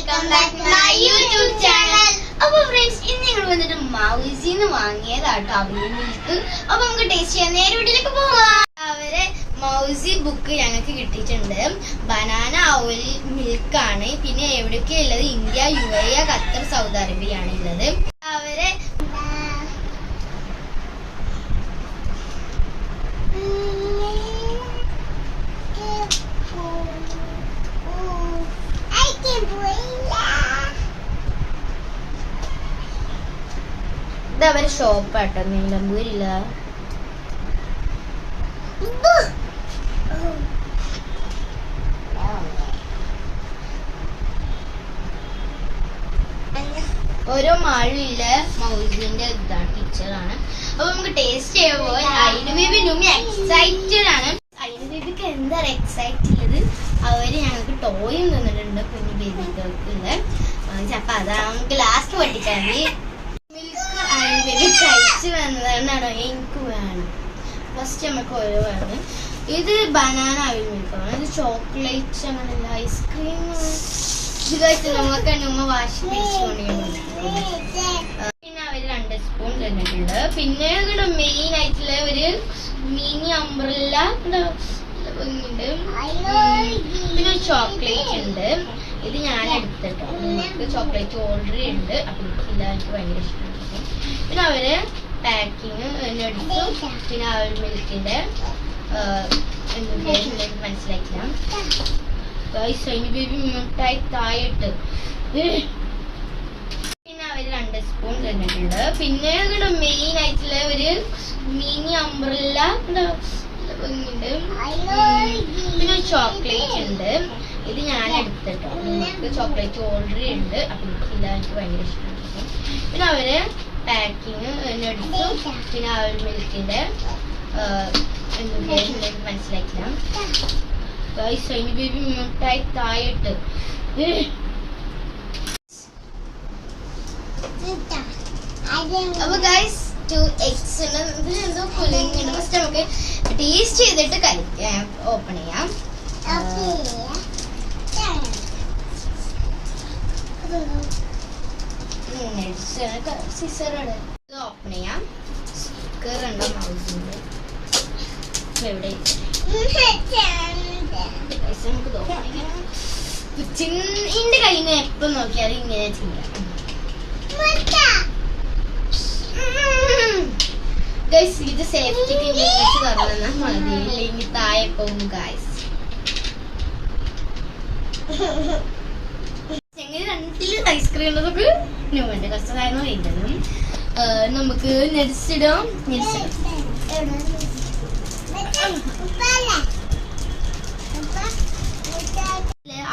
Welcome ഞങ്ങൾക്ക് കിട്ടിയിട്ടുണ്ട്. Banana oil മിൽക്കാണ് പിന്നെ എവിടെയൊക്കെ India U A Qatar Saudi Arabia ആണ് ഉള്ളത്. അവരെ അവരെ ഷോപ്പാട്ടോ നീലമ്പൂരില്ല ഓരോ മാളിലെ മൗസിന്റെ ഇതാണ് ടീച്ചറാണ് അപ്പൊ നമുക്ക് ടേസ്റ്റ് ചെയ്യുമ്പോൾ എക്സൈറ്റഡ് ആണ്. അയിന് എന്താ എക്സൈറ്റ് ഉള്ളത്? അവർ ഞങ്ങൾക്ക് ടോയും തന്നിട്ടുണ്ട് കുഞ്ഞു ബേബികൾക്കുള്ള. അപ്പൊ അതാണ് നമുക്ക് ലാസ്റ്റ് പഠിച്ചാൽ മതി മിൽക്ക് അയിന് ബേബി കഴിച്ചു വന്നതാണോ എനിക്ക് വേണം. ഫസ്റ്റ് നമുക്ക് ഓരോ വേണം. ഇത് ബനാന അവിൽ മിൽക്കാണ് ഇത് ചോക്ലേറ്റ് അങ്ങനെയല്ല ഐസ്ക്രീം ഇത് കഴിച്ച് നമുക്ക് ഉമ്മ വാശി പിടിച്ചുകൊണ്ടിരിക്കുന്നു പിന്നെ അവർ രണ്ട് സ്പൂൺ തന്നിട്ടുണ്ട്. പിന്നെ ഇവിടെ മെയിൻ ആയിട്ടുള്ള ഒരു മിനി അംബ്രല്ല ഉണ്ട്. പിന്നെ ചോക്ലേറ്റ് ഉണ്ട്. ഇത് ഞാൻ എടുത്തിട്ടോ നിങ്ങൾക്ക് ചോക്ലേറ്റ് ഓൾറെഡി ഉണ്ട്. അപ്പൊ എനിക്കില്ല എനിക്ക് ഭയങ്കര ഇഷ്ടമാണ് പിന്നെ അവർ പാക്കിങ് എടുത്തു. പിന്നെ അവർ മിൽക്കിന്റെ എന്തൊക്കെയാ മനസ്സിലാക്കില്ല ഗൈസ് ബേബി മിഠായി തായിട്ട് പിന്നെ അവർ രണ്ട് സ്പൂൺ തന്നിട്ടുണ്ട്. പിന്നെ ഇവിടെ മെയിൻ ആയിട്ടുള്ള ഒരു മിനി അംബ്രല്ല ഉണ്ട് പിന്നെ ചോക്ലേറ്റ് ഉണ്ട്. ഇത് ഞാൻ എടുത്തിട്ടോ നിങ്ങൾക്ക് ചോക്ലേറ്റ് ഓൾറെഡി ഉണ്ട്. അപ്പൊ എനിക്കില്ല എനിക്ക് ഭയങ്കര ഇഷ്ടമാണ് പിന്നെ അവർ പാക്കിങ് എടുത്തു. പിന്നെ ആ ഒരു മിൽക്കിന്റെ എന്തൊക്കെയാ മനസ്സിലാക്കില്ല ഗൈസ് അതിന് ബേബി അപ്പൊ ഗൈസ് ടു ഫസ്റ്റ് നമുക്ക് ടേസ്റ്റ് ചെയ്തിട്ട് കഴിക്കാം ഓപ്പൺ ചെയ്യാം. സിസറോട് ഇത് ഓപ്പൺ ചെയ്യാം സ്റ്റിക്കർ ഉണ്ട് മൗസിന്റെ എവിടെ നമുക്ക് എന്റെ കയ്യിൽ നിന്ന് എപ്പോ നോക്കിയാലും ഇങ്ങനെ ചെയ്യാം ഗൈസ് ഇത് സേഫ്റ്റിക്ക് വെച്ച് തരണം മതി ഇല്ലെങ്കിൽ താഴെ പോകും ഗൈസ് ഉള്ളതൊക്കെ ന്യൂമന്റെ കസ്റ്റമായിരുന്നു ഇടണം. നമുക്ക് നെരിച്ചിടാം നെരിച്ചിടാം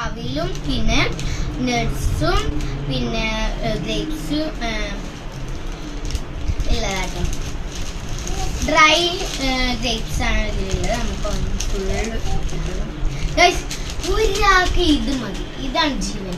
അവിലും പിന്നെ നട്സും പിന്നെ ഗ്രേപ്സും ഉള്ളതാട്ടോ. ഡ്രൈ ഗ്രേപ്സ് ആണ് ഇതിലുള്ളത്. നമുക്ക് ഫുള്ള് ഒരാൾക്ക് ഇത് മതി. ഇതാണ് ജീവൻ.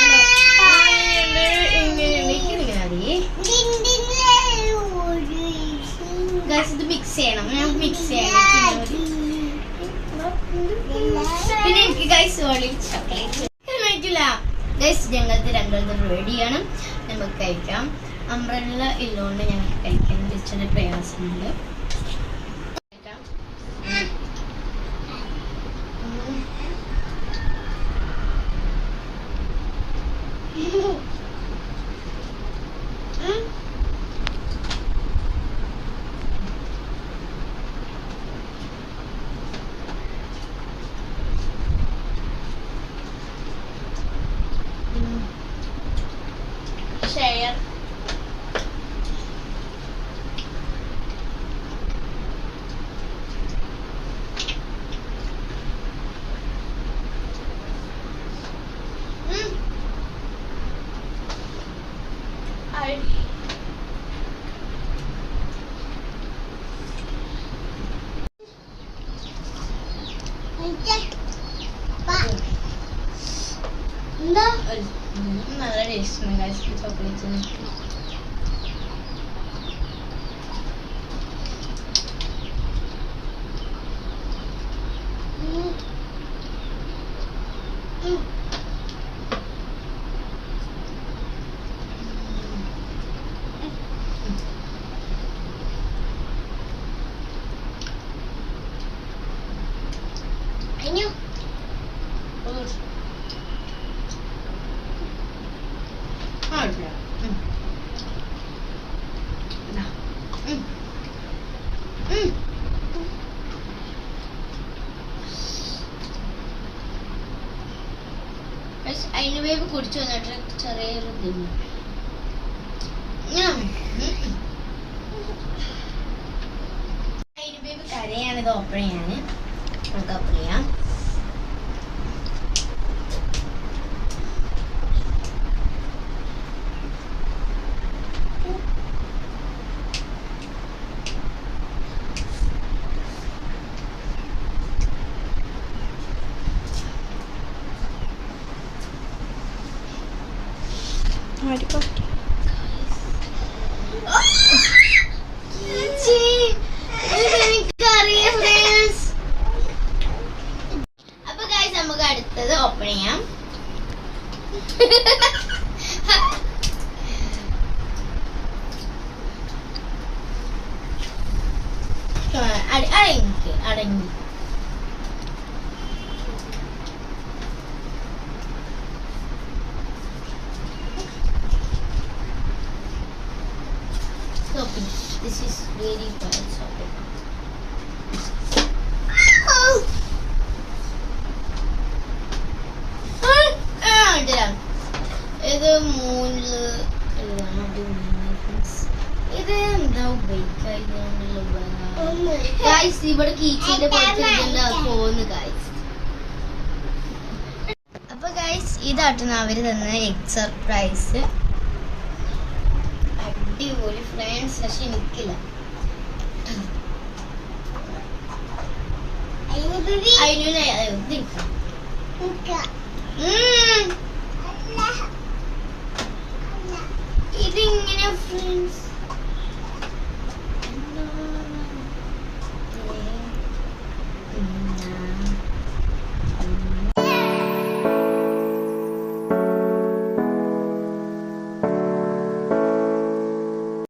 മിക്സ് ചെയ്യണം. ഞാൻ മിക്സ് ചെയ്യണം. പിന്നെ എനിക്ക് ഗൈസ് ഓളി ചോക്ലേറ്റ് കഴിക്കില്ല ഗൈസ് ഞങ്ങൾക്ക് രണ്ടും റെഡിയാണ് നമുക്ക് കഴിക്കാം. അംബ്രല്ല ഇല്ലോണ്ട് ഞങ്ങൾക്ക് കഴിക്കാൻ ഇച്ചിരി പ്രയാസമുണ്ട്. man. Mm. I ടേസ്റ്റ് ഉണ്ട് ഗൈസ് കുടിച്ചു വന്നിട്ട് ചെറിയൊരു ഇതിന് കരയാണിത് ഓപ്പൺ ചെയ്യാന് നമുക്ക് ഓപ്പൺ ചെയ്യാം. എനിക്കറിയാം ഫ്രണ്ട്സ് അപ്പൊ ഗൈസ് നമുക്ക് അടുത്തത് ഓപ്പൺ ചെയ്യാം അട- അടങ്ങി അടങ്ങി. Sophie, this is very bad Sophie. ഇത് മൂന്ന്. ഇത് എന്താ ഗൈസ് ഇവിടെ കീച്ചിന്റെ പോന്ന് ഗൈസ് അപ്പൊ ഗൈസ് ഇതാട്ടുന്ന അവർ തന്ന എഗ് സർപ്രൈസ് അടിപൊളി ഫ്രണ്ട്സ് പക്ഷെ എനിക്കില്ല. ഇതിങ്ങനെ ഫ്രണ്ട്സ്